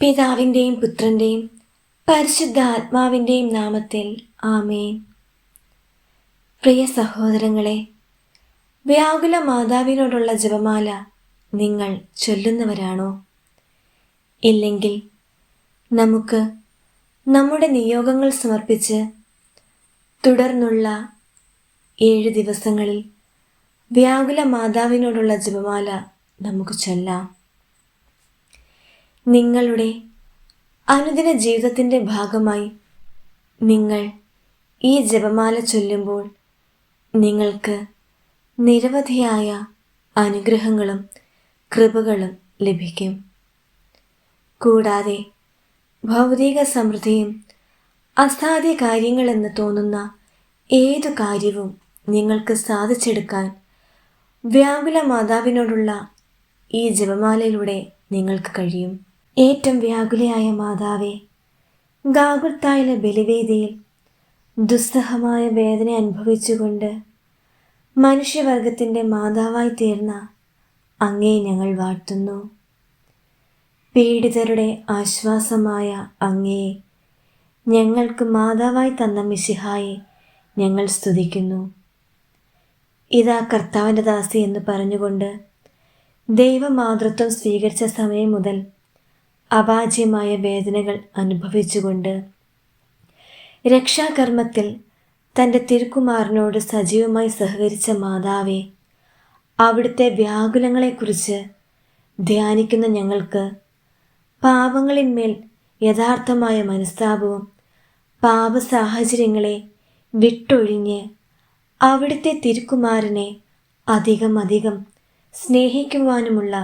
പിതാവിന്റെയും പുത്രന്റെയും പരിശുദ്ധ ആത്മാവിന്റെയും നാമത്തിൽ ആമേൻ. പ്രിയ സഹോദരങ്ങളെ വ്യാകുല മാതാവിനോടുള്ള ജപമാല നിങ്ങൾ ചൊല്ലുന്നവരാണോ? ഇല്ലെങ്കിൽ നമുക്ക് നമ്മുടെ നിയോഗങ്ങൾ സമർപ്പിച്ച് തുടർന്നുള്ള ഏഴ് ദിവസങ്ങളിൽ വ്യാകുല മാതാവിനോടുള്ള ജപമാല നമുക്ക് ചൊല്ലാം. നിങ്ങളുടെ അനുദിന ജീവിതത്തിന്റെ ഭാഗമായി നിങ്ങൾ ഈ ജപമാല ചൊല്ലുമ്പോൾ നിങ്ങൾക്ക് നിരവധിയായ അനുഗ്രഹങ്ങളും കൃപകളും ലഭിക്കും. കൂടാതെ ഭൗതിക സമൃദ്ധിയും അസാധ്യ കാര്യങ്ങളെന്ന് തോന്നുന്ന ഏതു കാര്യവും നിങ്ങൾക്ക് സാധിച്ചെടുക്കാൻ വ്യാകുല മാതാവിനോടുള്ള ഈ ജപമാലയിലൂടെ നിങ്ങൾക്ക് കഴിയും. ഏറ്റവും വ്യാകുലയായ മാതാവേ ഗാഗുർത്തായിലെ ബലിവേദിയിൽ ദുസ്സഹമായ വേദന അനുഭവിച്ചുകൊണ്ട് മനുഷ്യവർഗത്തിന്റെ മാതാവായി തീർന്ന അങ്ങേ ഞങ്ങൾ വാഴ്ത്തുന്നു. പീഡിതരുടെ ആശ്വാസമായ അങ്ങേ ഞങ്ങൾക്ക് മാതാവായി തന്ന മിശിഹായി ഞങ്ങൾ സ്തുതിക്കുന്നു. ഇതാ കർത്താവിന്റെ ദാസി എന്ന് പറഞ്ഞുകൊണ്ട് ദൈവമാതൃത്വം സ്വീകരിച്ച സമയം മുതൽ അവാജ്യമായ വേദനകൾ അനുഭവിച്ചുകൊണ്ട് രക്ഷാകർമ്മത്തിൽ തന്റെ തിരുക്കുമാറിനോട് സജീവമായി സഹകരിച്ച മാതാവെ അവിടുത്തെ വ്യാകുലങ്ങളെക്കുറിച്ച് ധ്യാനിക്കുന്ന ഞങ്ങൾക്ക് പാപങ്ങളിന്മേൽ യഥാർത്ഥമായ മനസ്താപവും പാപ സാഹചര്യങ്ങളെ വിട്ടൊഴിഞ്ഞ് അവിടുത്തെ തിരുക്കുമാരനെ അധികം അധികം സ്നേഹിക്കുവാനുമുള്ള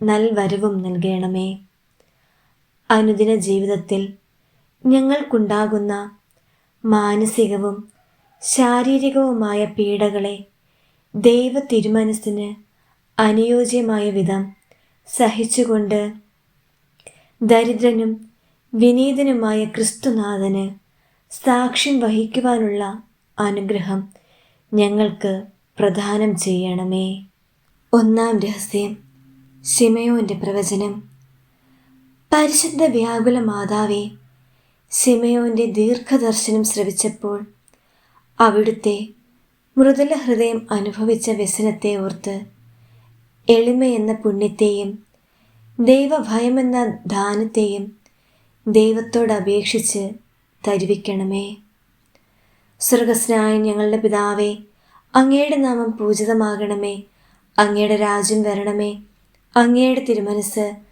നൽവരവും നൽകണമേ. അനുദിന ജീവിതത്തിൽ ഞങ്ങൾക്കുണ്ടാകുന്ന മാനസികവും ശാരീരികവുമായ പീഡകളെ ദൈവ തിരുമനസ്സിന് അനുയോജ്യമായ വിധം സഹിച്ചുകൊണ്ട് ദരിദ്രനും വിനീതനുമായ ക്രിസ്തുനാഥന് സാക്ഷ്യം വഹിക്കുവാനുള്ള അനുഗ്രഹം ഞങ്ങൾക്ക് പ്രദാനം ചെയ്യണമേ. ഒന്നാം രഹസ്യം ശിമയോന്റെ പ്രവചനം. പരിശുദ്ധ വ്യാകുല മാതാവെ സിമയോന്റെ ദീർഘദർശനം ശ്രവിച്ചപ്പോൾ അവിടുത്തെ മൃദുല ഹൃദയം അനുഭവിച്ച വ്യസനത്തെ ഓർത്ത് എളിമയെന്ന പുണ്യത്തെയും ദൈവഭയമെന്ന ദാനത്തെയും ദൈവത്തോട് അപേക്ഷിച്ച് തരുവിക്കണമേ. സ്വർഗസ്നായ ഞങ്ങളുടെ പിതാവേ അങ്ങയുടെ നാമം പൂജിതമാകണമേ. അങ്ങയുടെ രാജ്യം വരണമേ. അങ്ങയുടെ തിരുമനസ്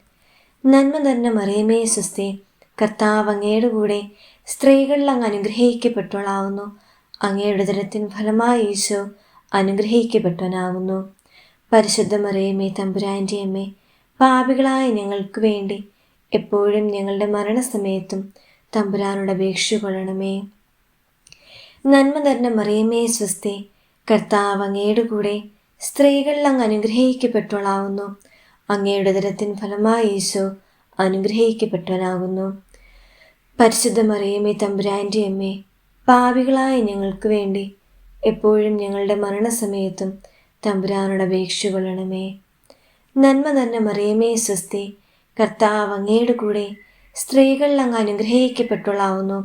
നന്മ തന്നെ മറിയമേ സ്വസ്തി കർത്താവ് അങ്ങയുടെ കൂടെ സ്ത്രീകളിൽ അങ്ങ് അനുഗ്രഹിക്കപ്പെട്ടവളാവുന്നു. അങ്ങയുടെ ദിനത്തിൻ ഫലമായി ഈശോ അനുഗ്രഹിക്കപ്പെട്ടവനാകുന്നു. പരിശുദ്ധ മറിയമേ തമ്പുരാന്റെ അമ്മേ പാപികളായ ഞങ്ങൾക്ക് വേണ്ടി എപ്പോഴും ഞങ്ങളുടെ മരണസമയത്തും തമ്പുരാനോട് അപേക്ഷ കൊള്ളണമേ. നന്മ തന്നെ മറിയമേ സ്വസ്തി കർത്താവ് അങ്ങയുടെ കൂടെ സ്ത്രീകളിൽ അങ്ങ് അനുഗ്രഹിക്കപ്പെട്ടവളാവുന്നു. അങ്ങയുടെ ദരത്തിൻ ഫലമായി ഈശോ അനുഗ്രഹിക്കപ്പെട്ടവനാകുന്നു. പരിശുദ്ധ മറിയമേ തമ്പുരാന്റെ അമ്മേ പാപികളായ ഞങ്ങൾക്ക് വേണ്ടി എപ്പോഴും ഞങ്ങളുടെ മരണസമയത്തും തമ്പുരാനോട് അപേക്ഷ കൊള്ളണമേ. നന്മ തന്നെ മറിയമേ സ്വസ്തി കർത്താവ് അങ്ങയുടെ കൂടെ സ്ത്രീകളിൽ അങ്ങ് അനുഗ്രഹിക്കപ്പെട്ടവളാവുന്നു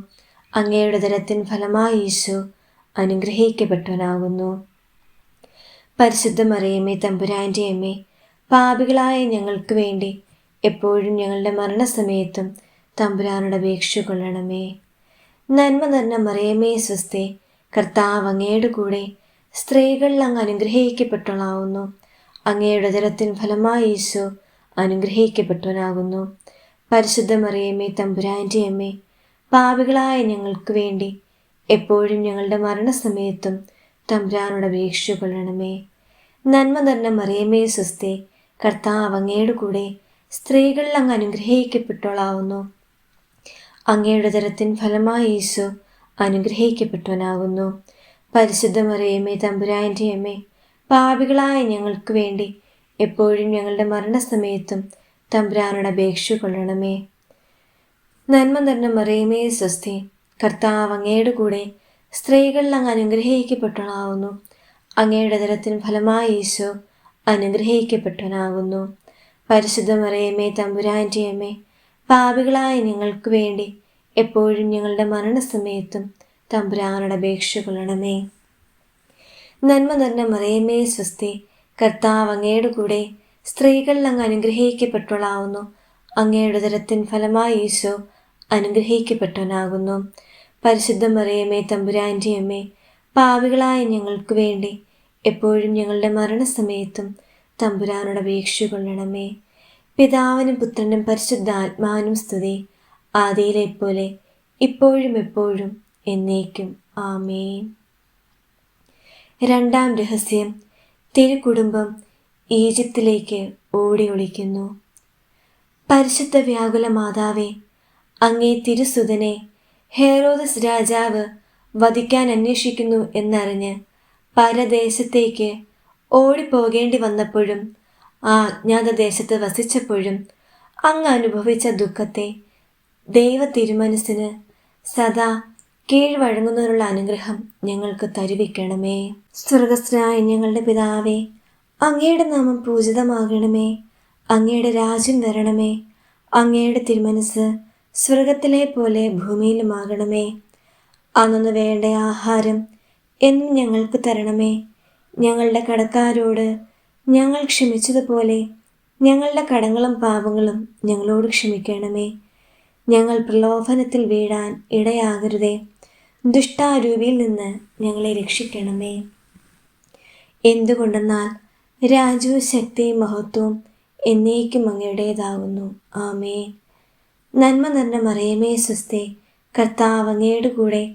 അങ്ങയുടെ ദരത്തിൻ ഫലമായി ഈശോ അനുഗ്രഹിക്കപ്പെട്ടവനാകുന്നു. പരിശുദ്ധ മറിയമ്മേ തമ്പുരാന്റെ അമ്മേ പാപികളായ ഞങ്ങൾക്ക് വേണ്ടി എപ്പോഴും ഞങ്ങളുടെ മരണസമയത്തും തമ്പുരാനോട് അപേക്ഷ കൊള്ളണമേ. നന്മ നിറഞ്ഞ മറിയമേ സ്വസ്തി കർത്താവ് അങ്ങയുടെ കൂടെ സ്ത്രീകളിൽ അങ്ങ് അനുഗ്രഹിക്കപ്പെട്ടവളാവുന്നു. അങ്ങയുടെ ജലത്തിൻ ഫലമായി ഈശോ അനുഗ്രഹിക്കപ്പെട്ടവനാകുന്നു. പരിശുദ്ധ മറിയമ്മേ തമ്പുരാന്റെ അമ്മേ പാപികളായ ഞങ്ങൾക്ക് വേണ്ടി എപ്പോഴും ഞങ്ങളുടെ മരണസമയത്തും തമ്പുരാനോട് അപേക്ഷ കൊള്ളണമേ. നന്മ നിറഞ്ഞ മറിയമ്മേ സ്വസ്തി കർത്താവ് അങ്ങയുടെ കൂടെ സ്ത്രീകളിൽ അങ്ങ് അനുഗ്രഹിക്കപ്പെട്ടോളാവുന്നു അങ്ങയുടെ തരത്തിൻ ഫലമായി യേശു അനുഗ്രഹിക്കപ്പെട്ടവനാകുന്നു. പരിശുദ്ധ മറിയമ്മേ തമ്പുരാന്റെ അമ്മേ പാപികളായ ഞങ്ങൾക്ക് വേണ്ടി എപ്പോഴും ഞങ്ങളുടെ മരണസമയത്തും തമ്പുരാനോട് അപേക്ഷ കൊള്ളണമേ. നന്മ തന്നെ മറിയമേ സ്വസ്തി കർത്താവ് അങ്ങയുടെ കൂടെ സ്ത്രീകളിൽ അങ്ങ് അനുഗ്രഹിക്കപ്പെട്ടവനാകുന്നു അങ്ങയുടെ തരത്തിൻ ഫലമായി ഈശോ അനുഗ്രഹിക്കപ്പെട്ടവനാകുന്നു. തമ്പുരാന്റെ അമ്മേ പാപികളായ ഞങ്ങൾക്ക് വേണ്ടി എപ്പോഴും ഞങ്ങളുടെ മരണസമയത്തും തമ്പുരാനോട് അപേക്ഷ കൊള്ളണമേ. നന്മ നിറഞ്ഞ മറിയമേ സ്വസ്തി കർത്താവ് അങ്ങയുടെ കൂടെ സ്ത്രീകളിൽ അങ്ങ് അനുഗ്രഹിക്കപ്പെട്ടവളാവുന്നു. അങ്ങയുടെ തരത്തിൻ ഫലമായി ഈശോ അനുഗ്രഹിക്കപ്പെട്ടവനാകുന്നു. പരിശുദ്ധ മറിയമേ തമ്പുരാന്റെ അമ്മേ പാവികളായ ഞങ്ങൾക്ക് വേണ്ടി എപ്പോഴും ഞങ്ങളുടെ മരണസമയത്തും തമ്പുരാനോട് കൊള്ളണമേ. പിതാവിനും പുത്രനും പരിശുദ്ധ ആത്മാനും സ്തുതി. ആദിയിലെ പോലെ ഇപ്പോഴും എപ്പോഴും എന്നേക്കും. ആമേ രണ്ടാം രഹസ്യം. തിരുകുടുംബം ഈജിപ്തിലേക്ക് ഓടി ഒളിക്കുന്നു പരിശുദ്ധ വ്യാകുല മാതാവേ അങ്ങേ തിരുസുതനെ ഹേറോദസ് രാജാവ് വധിക്കാൻ അന്വേഷിക്കുന്നു എന്നറിഞ്ഞ് പരദേശത്തേക്ക് ഓടിപ്പോകേണ്ടി വന്നപ്പോഴും ആ അജ്ഞാത ദേശത്ത് വസിച്ചപ്പോഴും അങ്ങ് അനുഭവിച്ച ദുഃഖത്തെ ദൈവ തിരുമനസ്സിന് സദാ കീഴ്വഴങ്ങുന്നതിനുള്ള അനുഗ്രഹം ഞങ്ങൾക്ക് തരുവിക്കണമേ. സ്വർഗസ്നായ ഞങ്ങളുടെ പിതാവേ അങ്ങയുടെ നാമം പൂജിതമാകണമേ. അങ്ങയുടെ രാജ്യം വരണമേ. അങ്ങയുടെ തിരുമനസ് സ്വർഗത്തിലെ പോലെ ഭൂമിയിലുമാകണമേ. അന്നു വേണ്ട ആഹാരം എന്നും ഞങ്ങൾക്ക് തരണമേ. ഞങ്ങളുടെ കടക്കാരോട് ഞങ്ങൾ ക്ഷമിച്ചതുപോലെ ഞങ്ങളുടെ കടങ്ങളും പാപങ്ങളും ഞങ്ങളോട് ക്ഷമിക്കണമേ. ഞങ്ങൾ പ്രലോഭനത്തിൽ വീഴാൻ ഇടയാകരുതേ. ദുഷ്ടാരൂപിയിൽ നിന്ന് ഞങ്ങളെ രക്ഷിക്കണമേ. എന്തുകൊണ്ടെന്നാൽ രാജു ശക്തി മഹത്വം എന്നേക്കും അങ്ങയുടേതാകുന്നു ആമേ നന്മ നിറഞ്ഞ മറിയമേ സ്വസ്തേ കർത്താവ് അങ്ങയുടെ കൂടെ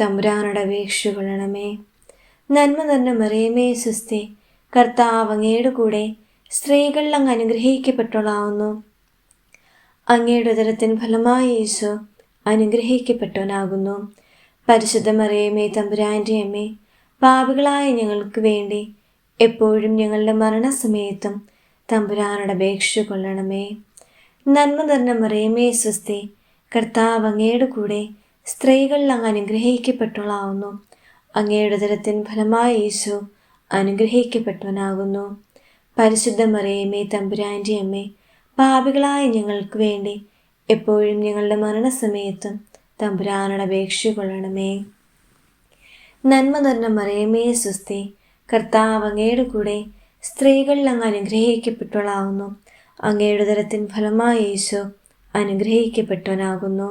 തമ്പുരാനോട് അപേക്ഷ കൊള്ളണമേ. നന്മ നിറഞ്ഞ മറിയമേ സുസ്തി കർത്താവ് അങ്ങയുടെ കൂടെ സ്ത്രീകളിൽ അങ്ങ് അനുഗ്രഹിക്കപ്പെട്ടോളാവുന്നു അങ്ങയുടെ ഉദരത്തിന് ഫലമായ യേശു അനുഗ്രഹിക്കപ്പെട്ടവനാകുന്നു. പരിശുദ്ധ മറിയമേ തമ്പുരാന്റെ അമ്മേ പാപികളായ ഞങ്ങൾക്ക് വേണ്ടി എപ്പോഴും ഞങ്ങളുടെ മരണസമയത്തും തമ്പുരാനോട് അപേക്ഷ കൊള്ളണമേ. നന്മ നിറഞ്ഞ മറിയമേ സ്വസ്തി കർത്താവ് അങ്ങയുടെ കൂടെ സ്ത്രീകളിൽ അങ്ങ് അനുഗ്രഹിക്കപ്പെട്ടവളാവുന്നു. അങ്ങയുടെ ദരത്തിൻ ഫലമായി യേശു അനുഗ്രഹിക്കപ്പെട്ടവനാകുന്നു. പരിശുദ്ധ മറിയമേ തമ്പുരാന്റെ അമ്മേ പാപികളായ ഞങ്ങൾക്ക് വേണ്ടി എപ്പോഴും ഞങ്ങളുടെ മരണസമയത്തും തമ്പുരാനോട് അപേക്ഷിക്കൊള്ളണമേ കൊള്ളണമേ നന്മ നിറഞ്ഞ മറിയമേ സുസ്തി കർത്താവ് അങ്ങയുടെ കൂടെ സ്ത്രീകളിൽ അങ്ങ് അനുഗ്രഹിക്കപ്പെട്ടവളാവുന്നു. അങ്ങയുടെ തരത്തിൻ ഫലമായി യേശു അനുഗ്രഹിക്കപ്പെട്ടവനാകുന്നു.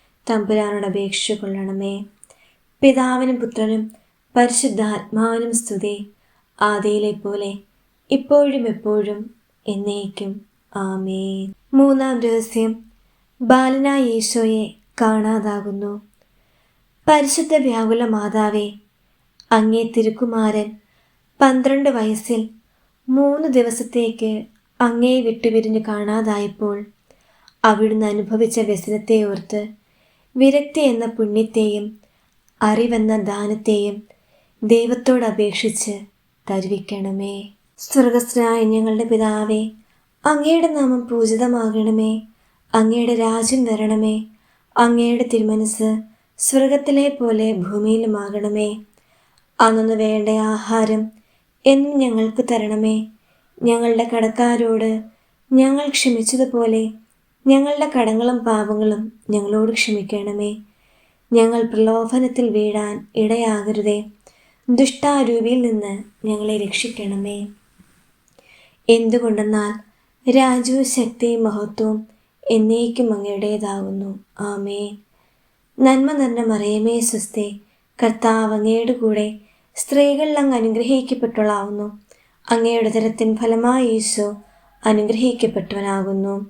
തമ്പുരാനോട് അപേക്ഷ കൊള്ളണമേ പിതാവിനും പുത്രനും പരിശുദ്ധാത്മാവിനും സ്തുതി ആദിയിലെ പോലെ ഇപ്പോഴും എപ്പോഴും എന്നേക്കും. ആമേ മൂന്നാം രഹസ്യം ബാലനായ ഈശോയെ കാണാതാകുന്നു. പരിശുദ്ധ വ്യാകുല മാതാവേ അങ്ങേ തിരുക്കുമാരൻ പന്ത്രണ്ട് വയസ്സിൽ മൂന്ന് ദിവസത്തേക്ക് അങ്ങേ വിട്ടുപിരിഞ്ഞ് കാണാതായപ്പോൾ അവിടുന്ന് അനുഭവിച്ച വ്യസനത്തെ ഓർത്ത് വിരക്തി എന്ന പുണ്യത്തെയും അറിവെന്ന ദാനത്തെയും ദൈവത്തോട് അപേക്ഷിച്ച് തരുവിക്കണമേ. സ്വർഗസ്നായ ഞങ്ങളുടെ പിതാവേ അങ്ങയുടെ നാമം പൂജിതമാകണമേ. അങ്ങയുടെ രാജ്യം വരണമേ. അങ്ങയുടെ തിരുമനസ് സ്വർഗത്തിലെ പോലെ ഭൂമിയിലുമാകണമേ. അന്നു വേണ്ട ആഹാരം എന്നും ഞങ്ങൾക്ക് തരണമേ. ഞങ്ങളുടെ കടക്കാരോട് ഞങ്ങൾ ക്ഷമിച്ചതുപോലെ ഞങ്ങളുടെ കടങ്ങളും പാപങ്ങളും ഞങ്ങളോട് ക്ഷമിക്കണമേ. ഞങ്ങൾ പ്രലോഭനത്തിൽ വീഴാൻ ഇടയാകരുതേ. ദുഷ്ടാരൂപിയിൽ നിന്ന് ഞങ്ങളെ രക്ഷിക്കണമേ. എന്തുകൊണ്ടെന്നാൽ രാജു ശക്തി മഹത്വം എന്നേക്കും അങ്ങയുടേതാകുന്നു ആമേ നന്മ നന്മ മറിയമേ സ്വസ്തെ കർത്താവ് അങ്ങയുടെ കൂടെ സ്ത്രീകളിൽ അങ്ങ് അനുഗ്രഹിക്കപ്പെട്ടവളാവുന്നു. അങ്ങയുടെ തരത്തിൻ ഫലമായി ഈശോ അനുഗ്രഹിക്കപ്പെട്ടവനാകുന്നു.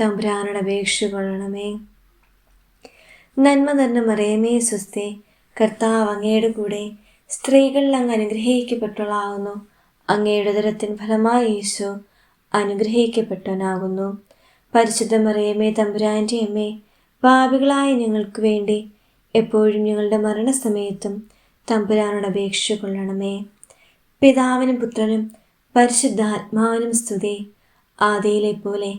തമ്പുരാനോട് അപേക്ഷ കൊള്ളണമേ. നന്മ നിറഞ്ഞ മറിയമേ സ്വസ്തി. കർത്താവ് അങ്ങയുടെ കൂടെ സ്ത്രീകളിൽ അങ്ങ് അനുഗ്രഹിക്കപ്പെട്ടവളാകുന്നു. അങ്ങയുടെ ഉദരത്തിൻ ഫലമായി യേശു അനുഗ്രഹിക്കപ്പെട്ടവനാകുന്നു. പരിശുദ്ധ മറിയമേ തമ്പുരാന്റെ അമ്മേ പാപികളായ ഞങ്ങൾക്ക് വേണ്ടി എപ്പോഴും ഞങ്ങളുടെ മരണസമയത്തും തമ്പുരാനോട് അപേക്ഷ കൊള്ളണമേ. പിതാവിനും പുത്രനും പരിശുദ്ധാത്മാവിനും സ്തുതി. ആദിയിലെ പോലെ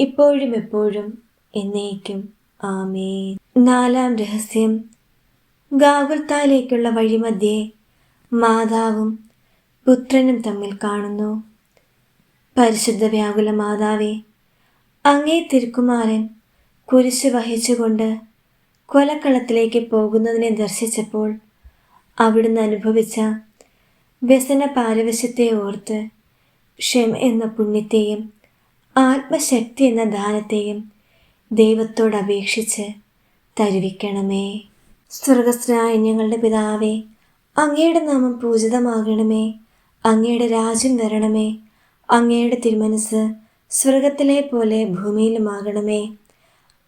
ഇപ്പോഴും എപ്പോഴും എന്നേക്കും. ആമേ നാലാം രഹസ്യം. ഗാകുൽത്താലേക്കുള്ള വഴിമധ്യേ മാതാവും പുത്രനും തമ്മിൽ കാണുന്നു. പരിശുദ്ധ വ്യാകുല മാതാവേ അങ്ങേ തിരുക്കുമാരൻ കുരിശ് വഹിച്ചുകൊണ്ട് കൊലക്കളത്തിലേക്ക് പോകുന്നതിനെ ദർശിച്ചപ്പോൾ അവിടുന്ന് അനുഭവിച്ച വ്യസന പാരവശ്യത്തെ ഓർത്ത് ഷെം എന്ന പുണ്യത്തെയും ആത്മശക്തി എന്ന ദാനത്തെയും ദൈവത്തോട് അപേക്ഷിച്ച് തരുവിക്കണമേ. സ്വർഗസ്നായ ഞങ്ങളുടെ പിതാവേ അങ്ങയുടെ നാമം പൂജിതമാകണമേ. അങ്ങയുടെ രാജ്യം വരണമേ. അങ്ങയുടെ തിരുമനസ് സ്വർഗത്തിലെ പോലെ ഭൂമിയിലുമാകണമേ.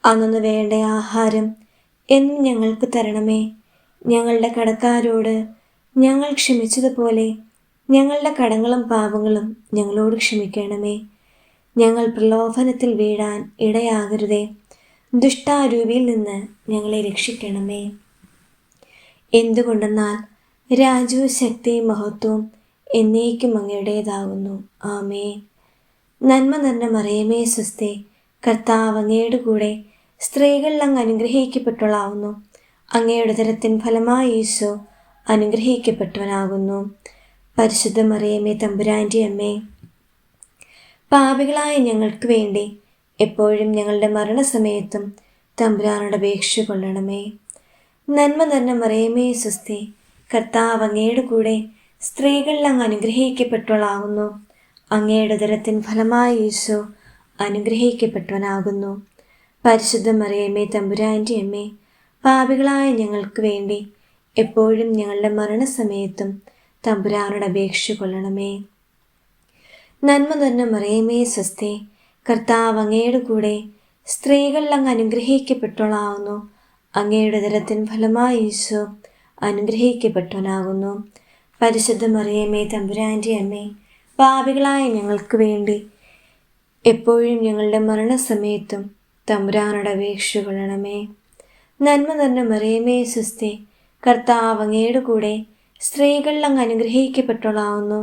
അന്നു വേണ്ട ആഹാരം എന്നും ഞങ്ങൾക്ക് തരണമേ. ഞങ്ങളുടെ കടക്കാരോട് ഞങ്ങൾ ക്ഷമിച്ചതുപോലെ ഞങ്ങളുടെ കടങ്ങളും പാപങ്ങളും ഞങ്ങളോട് ക്ഷമിക്കണമേ. ഞങ്ങൾ പ്രലോഭനത്തിൽ വീഴാൻ ഇടയാകരുതേ. ദുഷ്ടാരൂപിയിൽ നിന്ന് ഞങ്ങളെ രക്ഷിക്കണമേ. എന്തുകൊണ്ടെന്നാൽ രാജു ശക്തി മഹത്വം എന്നേക്കും അങ്ങയുടേതാകുന്നു ആമേ നന്മ നിറഞ്ഞ മറിയമേ സ്വസ്തി. കർത്താവ് അങ്ങയുടെ കൂടെ സ്ത്രീകളിൽ അങ്ങ് അനുഗ്രഹിക്കപ്പെട്ടവളാവുന്നു. അങ്ങയുടെ തരത്തിൻ ഫലമായി ഈശോ അനുഗ്രഹിക്കപ്പെട്ടവനാകുന്നു. പരിശുദ്ധ മറിയമേ തമ്പുരാന്റെ അമ്മേ. പാപികളായ ഞങ്ങൾക്ക് വേണ്ടി എപ്പോഴും ഞങ്ങളുടെ മരണസമയത്തും തമ്പുരാനോട് അപേക്ഷ കൊള്ളണമേ. നന്മ തന്നെ മറിയമേ സ്വസ്തി. കർത്താവ് അങ്ങയുടെ കൂടെ സ്ത്രീകളിൽ അങ്ങ് അനുഗ്രഹിക്കപ്പെട്ടവളാകുന്നു. അങ്ങയുടെ ഉദരത്തിൻ ഫലമായി ഈശോ അനുഗ്രഹിക്കപ്പെട്ടവനാകുന്നു. പരിശുദ്ധ മറിയമ്മേ തമ്പുരാന്റെ അമ്മ പാപികളായ ഞങ്ങൾക്ക് വേണ്ടി എപ്പോഴും ഞങ്ങളുടെ മരണസമയത്തും തമ്പുരാനോട് അപേക്ഷ കൊള്ളണമേ. നന്മ നിറഞ്ഞ മറിയമേ സ്വസ്തി കർത്താവ് അങ്ങയുടെ കൂടെ സ്ത്രീകളിൽ അങ്ങ് അനുഗ്രഹിക്കപ്പെട്ടോളാവുന്നു അങ്ങയുടെ ദരത്തിൻ ഫലമായി ഈശോ അനുഗ്രഹിക്കപ്പെട്ടവനാകുന്നു. പരിശുദ്ധ മറിയമേ തമ്പുരാന്റെ അമ്മേ പാപികളായ ഞങ്ങൾക്ക് വേണ്ടി എപ്പോഴും ഞങ്ങളുടെ മരണസമയത്തും തമ്പുരാനോട് കൊള്ളണമേ നന്മ നിറഞ്ഞ മറിയമേ സുസ്തി കർത്താവ് അങ്ങയുടെ കൂടെ സ്ത്രീകളിൽ അങ്ങ് അനുഗ്രഹിക്കപ്പെട്ടവളാവുന്നു.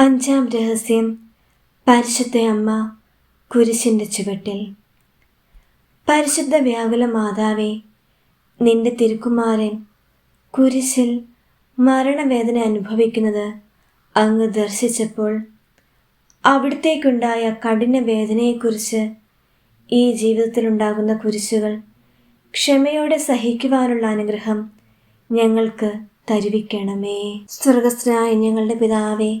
അഞ്ചാം രഹസ്യം പരിശുദ്ധ അമ്മ കുരിശിന്റെ ചുവട്ടിൽ. പരിശുദ്ധ വ്യാകുല മാതാവേ നിന്റെ തിരുക്കുമാരൻ കുരിശിൽ മരണവേദന അനുഭവിക്കുന്നത് അങ്ങ് ദർശിച്ചപ്പോൾ അവിടത്തേക്കുണ്ടായ കഠിന വേദനയെക്കുറിച്ച് ഈ ജീവിതത്തിലുണ്ടാകുന്ന കുരിശുകൾ ക്ഷമയോടെ സഹിക്കുവാനുള്ള അനുഗ്രഹം ഞങ്ങൾക്ക് തരുവിക്കണമേ. സ്വർഗസ്ഥനായ ഞങ്ങളുടെ പിതാവേ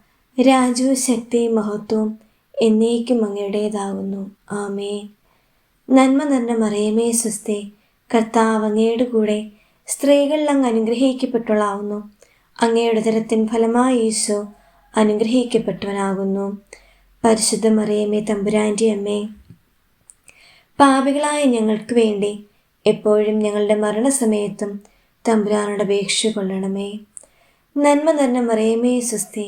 രാജു ശക്തി മഹത്വം എന്നേക്കും അങ്ങയുടേതാകുന്നു ആമേ നന്മ നിറഞ്ഞ മറിയമേ സ്വസ്തി കർത്താവ് അങ്ങയുടെ കൂടെ സ്ത്രീകളിൽ അങ്ങ് അനുഗ്രഹിക്കപ്പെട്ടവളാവുന്നു. അങ്ങയുടെ തരത്തിൻ ഫലമായി ഈശോ അനുഗ്രഹിക്കപ്പെട്ടവനാകുന്നു. പരിശുദ്ധ മറിയമേ തമ്പുരാന്റെ അമ്മേ പാപികളായ ഞങ്ങൾക്ക് വേണ്ടി എപ്പോഴും ഞങ്ങളുടെ മരണസമയത്തും തമ്പുരാനോട് അപേക്ഷ കൊള്ളണമേ. നന്മ നിറഞ്ഞ മറിയമേ സുസ്തി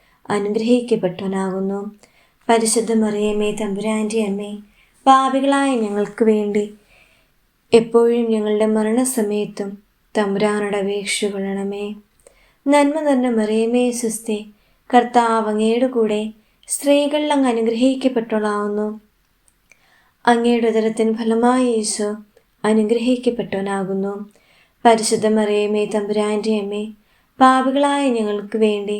അനുഗ്രഹിക്കപ്പെട്ടവനാകുന്നു. പരിശുദ്ധ മറിയമ്മേ തമ്പുരാന്റെ അമ്മേ പാപികളായ ഞങ്ങൾക്ക് വേണ്ടി എപ്പോഴും ഞങ്ങളുടെ മരണസമയത്തും തമ്പുരാനോട് കൊള്ളണമേ നന്മ നിറഞ്ഞ മറിയമേ സുസ്തി കർത്താവ് അങ്ങയുടെ കൂടെ സ്ത്രീകളിൽ അങ്ങ് അനുഗ്രഹിക്കപ്പെട്ടവളാവുന്നു. അങ്ങയുടെ ഉദരത്തിന് ഫലമായ യേശു അനുഗ്രഹിക്കപ്പെട്ടവനാകുന്നു. പരിശുദ്ധ മറിയമേ തമ്പുരാന്റെ അമ്മേ പാപികളായ ഞങ്ങൾക്ക് വേണ്ടി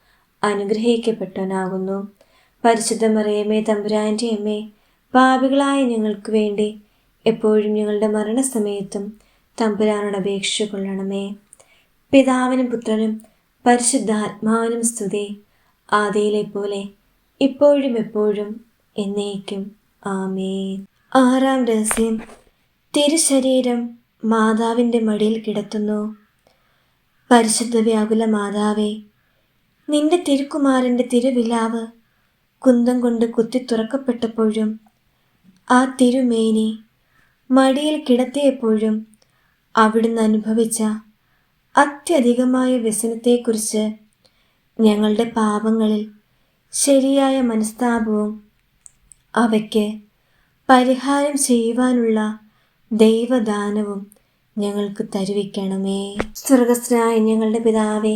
അനുഗ്രഹിക്കപ്പെട്ടവനാകുന്നു. പരിശുദ്ധ മറിയമ്മേ തമ്പുരാന്റെ അമ്മേ പാപികളായ ഞങ്ങൾക്ക് വേണ്ടി എപ്പോഴും ഞങ്ങളുടെ മരണസമയത്തും തമ്പുരാനോട് അപേക്ഷ കൊള്ളണമേ. പിതാവിനും പുത്രനും പരിശുദ്ധാത്മാവിനും സ്തുതി. ആദിയിലെ പോലെ ഇപ്പോഴും എപ്പോഴും എന്നേക്കും. ആമേ ആറാം രഹസ്യം. തിരുശരീരം മാതാവിന്റെ മടിയിൽ കിടത്തുന്നു. പരിശുദ്ധ വ്യാകുല മാതാവേ നിന്റെ തിരുക്കുമാരന്റെ തിരുവിലാവ് കുന്തം കൊണ്ട് കുത്തി തുറക്കപ്പെട്ടപ്പോഴും ആ തിരുമേനി മടിയിൽ കിടത്തിയപ്പോഴും അവിടുന്ന് അനുഭവിച്ച അത്യധികമായ വ്യസനത്തെക്കുറിച്ച് ഞങ്ങളുടെ പാപങ്ങളിൽ ശരിയായ മനസ്താപവും അവയ്ക്ക് പരിഹാരം ചെയ്യുവാനുള്ള ദൈവദാനവും ഞങ്ങൾക്ക് തരുവിക്കണമേ. സ്വർഗസ്നായ ഞങ്ങളുടെ പിതാവേ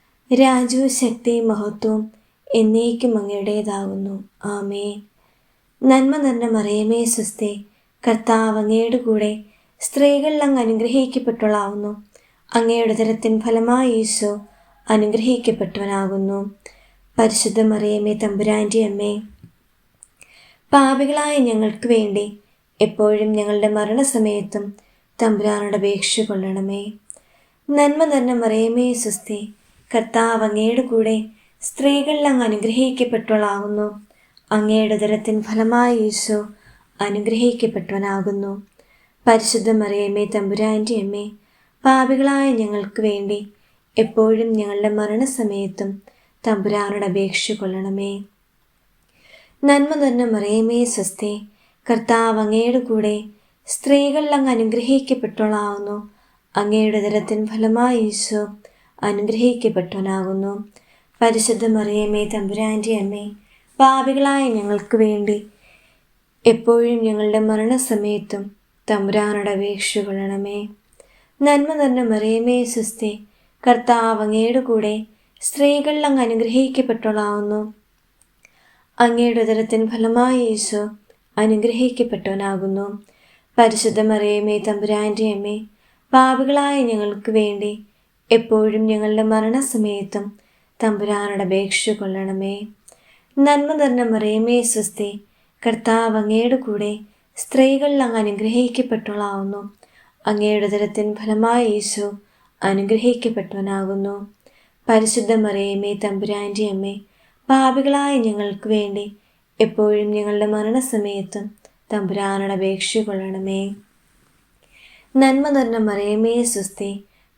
രാജുവും ശക്തി മഹത്വം എന്നേക്കും അങ്ങയുടേതാകുന്നു ആമേ നന്മ നന്മ മറിയമേ സ്വസ്തി കർത്താവ് അങ്ങയുടെ കൂടെ സ്ത്രീകളിൽ അങ്ങ് അനുഗ്രഹിക്കപ്പെട്ടവളാവുന്നു. അങ്ങയുടെ തരത്തിൻ ഫലമായി ഈശോ അനുഗ്രഹിക്കപ്പെട്ടവനാകുന്നു. പരിശുദ്ധ മറിയമേ തമ്പുരാന്റെ അമ്മേ പാപികളായ ഞങ്ങൾക്ക് വേണ്ടി എപ്പോഴും ഞങ്ങളുടെ മരണസമയത്തും തമ്പുരാനോട് അപേക്ഷ കൊള്ളണമേ. നന്മ നന്മ മറിയമേ സ്വസ്തി കർത്താവ് അങ്ങയുടെ കൂടെ സ്ത്രീകളിൽ അങ്ങ് അനുഗ്രഹിക്കപ്പെട്ടവളാകുന്നു. അങ്ങയുടെ ദരത്തിൻ ഫലമായി യേശു അനുഗ്രഹിക്കപ്പെട്ടവനാകുന്നു. പരിശുദ്ധ മറിയമ്മേ തമ്പുരാന്റെ അമ്മേ പാപികളായ ഞങ്ങൾക്ക് വേണ്ടി എപ്പോഴും ഞങ്ങളുടെ മരണസമയത്തും തമ്പുരാനോട് അപേക്ഷ കൊള്ളണമേ. നന്മ നിറഞ്ഞ മറിയമേ സ്വസ്തി കർത്താവ് അങ്ങയുടെ കൂടെ സ്ത്രീകളിൽ അങ്ങ് അനുഗ്രഹിക്കപ്പെട്ടോളാവുന്നു അങ്ങയുടെ ദരത്തിൻ ഫലമായി യേശു അനുഗ്രഹിക്കപ്പെട്ടവനാകുന്നു. പരിശുദ്ധ മറിയമേ തമ്പുരാന്റെ അമ്മേ പാപികളായ ഞങ്ങൾക്ക് വേണ്ടി എപ്പോഴും ഞങ്ങളുടെ മരണസമയത്തും തമ്പുരാനോട് അപേക്ഷ കൊള്ളണമേ നന്മ നിറഞ്ഞ മറിയമേ സുസ്തി കർത്താവ് അങ്ങയുടെ കൂടെ സ്ത്രീകളിൽ അങ്ങ് അനുഗ്രഹിക്കപ്പെട്ടവളാവുന്നു. അങ്ങയുടെ ഉദരത്തിന് ഫലമായ യേശു അനുഗ്രഹിക്കപ്പെട്ടവനാകുന്നു. പരിശുദ്ധ മറിയമേ തമ്പുരാന്റെ അമ്മേ പാപികളായ ഞങ്ങൾക്ക് വേണ്ടി എപ്പോഴും ഞങ്ങളുടെ മരണസമയത്തും തമ്പുരാനോട് അപേക്ഷ കൊള്ളണമേ. നന്മ നിറഞ്ഞ മറിയമേ സ്വസ്തി. കർത്താവ് അങ്ങയുടെ കൂടെ സ്ത്രീകളിൽ അങ്ങ് അനുഗ്രഹിക്കപ്പെട്ടവളാവുന്നു. അങ്ങയുടെ തരത്തിൻ ഫലമായ യേശു അനുഗ്രഹിക്കപ്പെട്ടവനാകുന്നു. പരിശുദ്ധ മറിയമേ തമ്പുരാന്റെ അമ്മ പാപികളായ ഞങ്ങൾക്ക് വേണ്ടി എപ്പോഴും ഞങ്ങളുടെ മരണസമയത്തും തമ്പുരാനോട് അപേക്ഷ കൊള്ളണമേ. നന്മ നിറഞ്ഞ മറിയമേ സ്വസ്തി.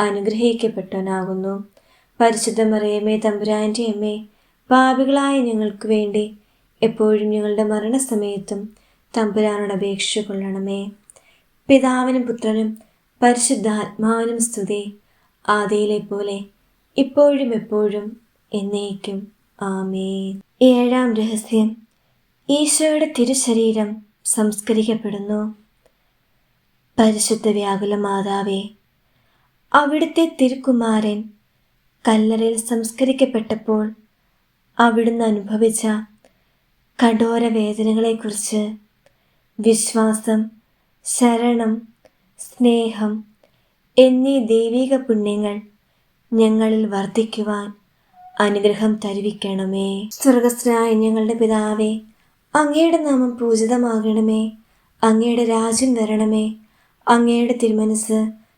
അനുഗ്രഹിക്കപ്പെട്ടവനാകുന്നു. പരിശുദ്ധ മറിയമ്മേ തമ്പുരാന്റെ അമ്മേ പാപികളായ ഞങ്ങൾക്ക് വേണ്ടി എപ്പോഴും ഞങ്ങളുടെ മരണസമയത്തും തമ്പുരാനോട് അപേക്ഷ കൊള്ളണമേ. പിതാവിനും പുത്രനും പരിശുദ്ധാത്മാവിനും സ്തുതി. ആദിയിലെ പോലെ ഇപ്പോഴും എപ്പോഴും എന്നേക്കും. ആമേ ഏഴാം രഹസ്യം. ഈശോയുടെ തിരുശരീരം സംസ്കരിക്കപ്പെടുന്നു. പരിശുദ്ധ വ്യാകുല മാതാവേ അവിടുത്തെ തിരുക്കുമാരൻ കല്ലറയിൽ സംസ്കരിക്കപ്പെട്ടപ്പോൾ അവിടുന്ന് അനുഭവിച്ച കഠോര വേദനകളെക്കുറിച്ച് വിശ്വാസം ശരണം സ്നേഹം എന്നീ ദൈവിക പുണ്യങ്ങൾ ഞങ്ങളിൽ വർദ്ധിക്കുവാൻ അനുഗ്രഹം തരുവിക്കണമേ. സ്വർഗസ്നായ ഞങ്ങളുടെ പിതാവേ അങ്ങയുടെ നാമം പൂജിതമാകണമേ. അങ്ങയുടെ രാജ്യം വരണമേ. അങ്ങയുടെ തിരുമനസ്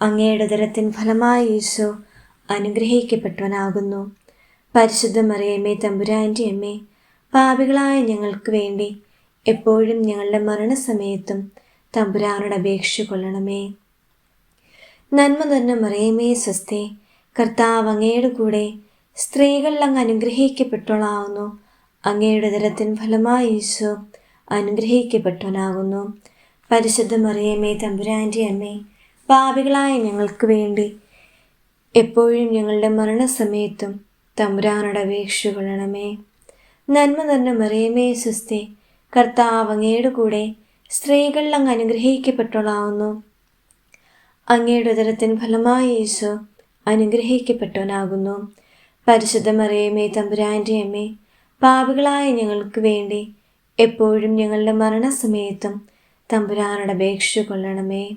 അങ്ങയുടെ ദരത്തിൻ ഫലമായി ഈശോ അനുഗ്രഹിക്കപ്പെട്ടവനാകുന്നു. പരിശുദ്ധ മറിയമ്മേ തമ്പുരാന്റെ അമ്മേ പാപികളായ ഞങ്ങൾക്ക് വേണ്ടി എപ്പോഴും ഞങ്ങളുടെ മരണസമയത്തും തമ്പുരാനോട് അപേക്ഷ കൊള്ളണമേ. നന്മ തന്നെ മറിയമേ സ്വസ്തേ കർത്താവ് അങ്ങയുടെ കൂടെ സ്ത്രീകളിൽ അങ്ങ് അനുഗ്രഹിക്കപ്പെട്ടവളാവുന്നു. അങ്ങയുടെ ദരത്തിൻ ഫലമായി ഈശോ അനുഗ്രഹിക്കപ്പെട്ടവനാകുന്നു. പരിശുദ്ധ മറിയമേ തമ്പുരാന്റെ അമ്മേ പാപികളായ ഞങ്ങൾക്ക് വേണ്ടി. എപ്പോഴും ഞങ്ങളുടെ മരണസമയത്തും തമ്പുരാനോട് അപേക്ഷ കൊള്ളണമേ. നന്മ നിറഞ്ഞ മറിയമേ സുസ്തി കർത്താവ് അങ്ങയുടെ കൂടെ സ്ത്രീകളിൽ അങ്ങ് അനുഗ്രഹിക്കപ്പെട്ടോളാവുന്നു അങ്ങയുടെ ഉദരത്തിൻ ഫലമായ യേശു അനുഗ്രഹിക്കപ്പെട്ടവനാകുന്നു. പരിശുദ്ധ മറിയമേ തമ്പുരാന്റെ അമ്മേ പാപികളായ ഞങ്ങൾക്ക് വേണ്ടി എപ്പോഴും ഞങ്ങളുടെ മരണസമയത്തും തമ്പുരാനോട് അപേക്ഷ കൊള്ളണമേ.